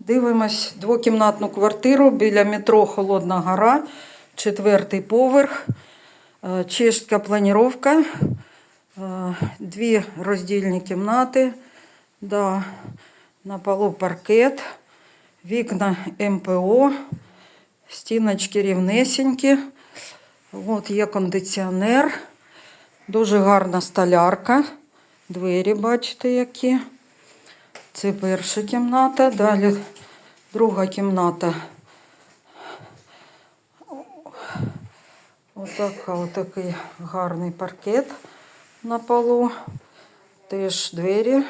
Дивимось двокімнатну квартиру біля метро Холодна Гора, четвертий поверх, Е, чешська планіровка, Е, дві роздільні кімнати, да, на полу паркет, вікна МПО, стіночки рівнесенькі. От є кондиціонер, дуже гарна столярка, двері, бачите, які. Це перша кімната, далі друга кімната. Отака, отакий гарний паркет на полу. Теж двері.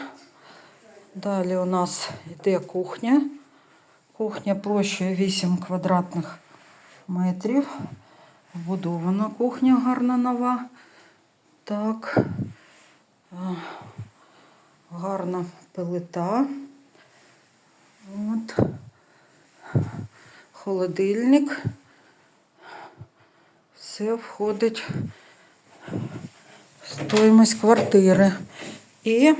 Далі у нас йде кухня. Кухня площею 8 квадратних метрів. Вбудована кухня гарна нова. Так. Гарна плита. От. Холодильник. Все входить в стоїмость квартири. І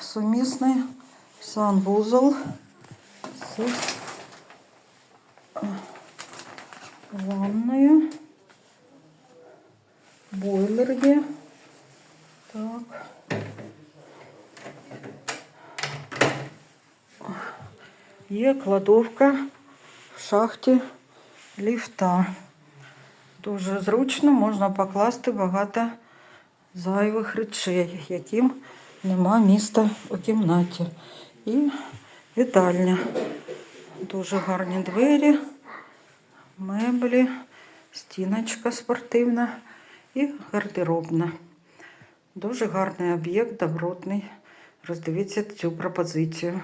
сумісний санвузол з ванною. Бойлер є. Так. Є кладовка в шахті ліфта. Дуже зручно можна покласти багато зайвих речей, яким нема міста у кімнаті. І вітальня. Дуже гарні двері, меблі, стіночка спортивна і гардеробна. Дуже гарний об'єкт, добротний. Роздивіться цю пропозицію.